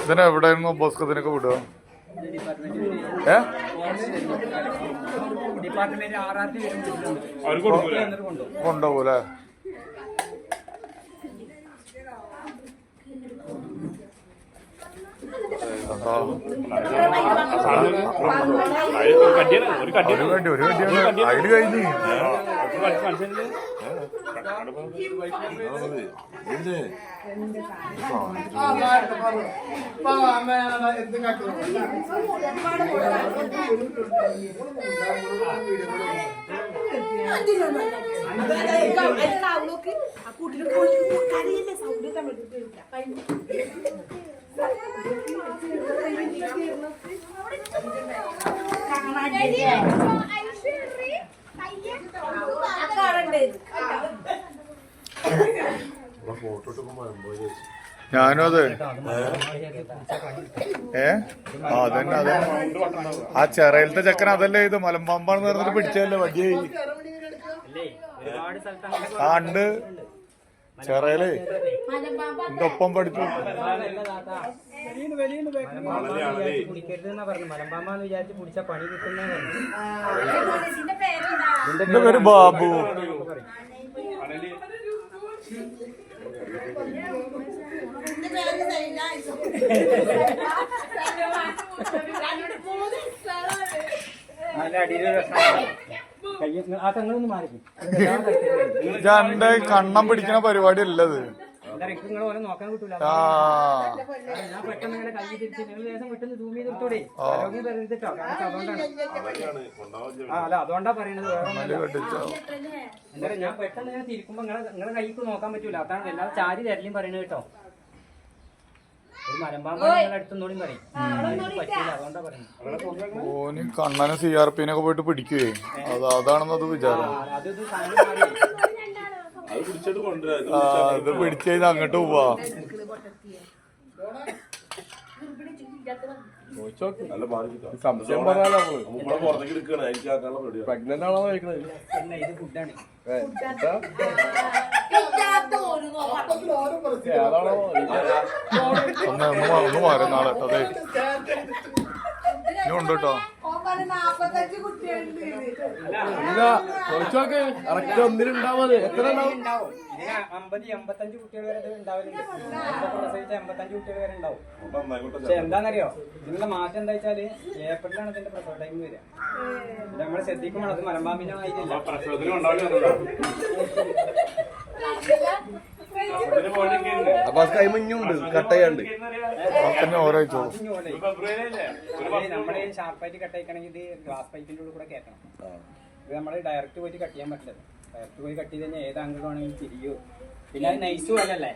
ഇതിനെ എവിടെ എവിടെയായിരുന്നു ബോസ്കത്തിനൊക്കെ വിടുക ഏ? കൊണ്ടുപോകൂലേ? ഒരു കട്ടിയാണ് ഒരു കട്ടിയാണ് ഒരു വണ്ടി ഒരു വണ്ടിയാണ് അതിൽ കഴിഞ്ഞ് മനസ്സിലായില്ലേ ഞാനും അതെ. ഏ? അതന്നെ അതെ ആ ചെറയിലത്തെ ചക്കൻ അതല്ലേ ഇത് മലമ്പാമ്പാണെന്ന് പറഞ്ഞിട്ട് പിടിച്ചല്ലേ വടിയായി. ആ ഉണ്ട്. ചെറയിലേ? എന്റെ ഒപ്പം പഠിച്ചു? കുടിക്കരുത് എന്നാ പറഞ്ഞു മലമ്പാമ്പാന്ന് വിചാരിച്ച് കുടിച്ച പണി കിട്ടുന്ന എന്റെ പേര് ബാബു. അടിയിലൊരു ആ തങ്ങളൊന്നും മാറിക്കും. എന്റെ കണ്ണം പിടിക്കുന്ന പരിപാടി അല്ലത് ആ അല്ല അതുകൊണ്ടാ പറയണത്. ഞാൻ പെട്ടെന്ന് ഇങ്ങനെ തിരിക്കുമ്പോ നിങ്ങളെ നിങ്ങളെ കൈക്ക് നോക്കാൻ പറ്റൂല അതാണ് എല്ലാവരും ചാരി തരലും പറയണത് കേട്ടോ ഓന് കണ്ണനെ സി ആർ പിന്നൊക്കെ പോയിട്ട് പിടിക്കുവേ അത് അതാണെന്നത് വിചാരം ആ, അത് ഇത് പിടിച്ച് കഴിഞ്ഞാൽ അങ്ങോട്ട് പോവാ. സംശയം പറയാലോ പ്രഗ്നന്റ് ആണോ കഴിക്കണത്? ഏതാണോ? ഒന്ന് മാറി നാളെ അതെ ഇനി ഉണ്ട് കേട്ടോ. ചോദിച്ചോക്ക് കറക്റ്റ് ഒന്നിനുണ്ടാവത് എത്ര ഉണ്ടാവും? ഉണ്ടാവും. ഇതിന് അമ്പത് എൺപത്തഞ്ച് കുട്ടികൾ വരെ ഇത് ഉണ്ടാവലുണ്ട്. ഇപ്പൊ പ്രസവിച്ച എൺപത്തഞ്ച് കുട്ടികൾ വരെ ഉണ്ടാവും. പക്ഷെ എന്താണെന്നറിയോ? ഇതിനുള്ള മാറ്റം എന്താ വെച്ചാൽ ഏപ്രിലാണ് ഇതിന്റെ പ്രസവ ടൈം വരിക. നമ്മൾ ശ്രദ്ധിക്കുമ്പോൾ അത് മലമ്പാമ്പിന്റെ ആയിട്ടില്ല അപ്പൊ കൈമഞ്ഞുണ്ട് മുന്നുണ്ട് പിന്നെ ഓരോ ഷാർപ്പായിട്ട് കട്ട് അയക്കണമെങ്കിൽ ഇത് ഗ്ലാസ് പൈപ്പിന്റെ ഉള്ളിൽ കൂടെ കയറ്റണം ഇത് നമ്മൾ ഡയറക്റ്റ് പോയിട്ട് കട്ട് ചെയ്യാൻ പറ്റില്ല. ഡയറക്റ്റ് പോയി കട്ട് ചെയ്ത് കഴിഞ്ഞാൽ ഏത് ആംഗിൾ വേണമെങ്കിലും തിരിയോ. പിന്നെ അത് നൈസും അല്ലല്ലേ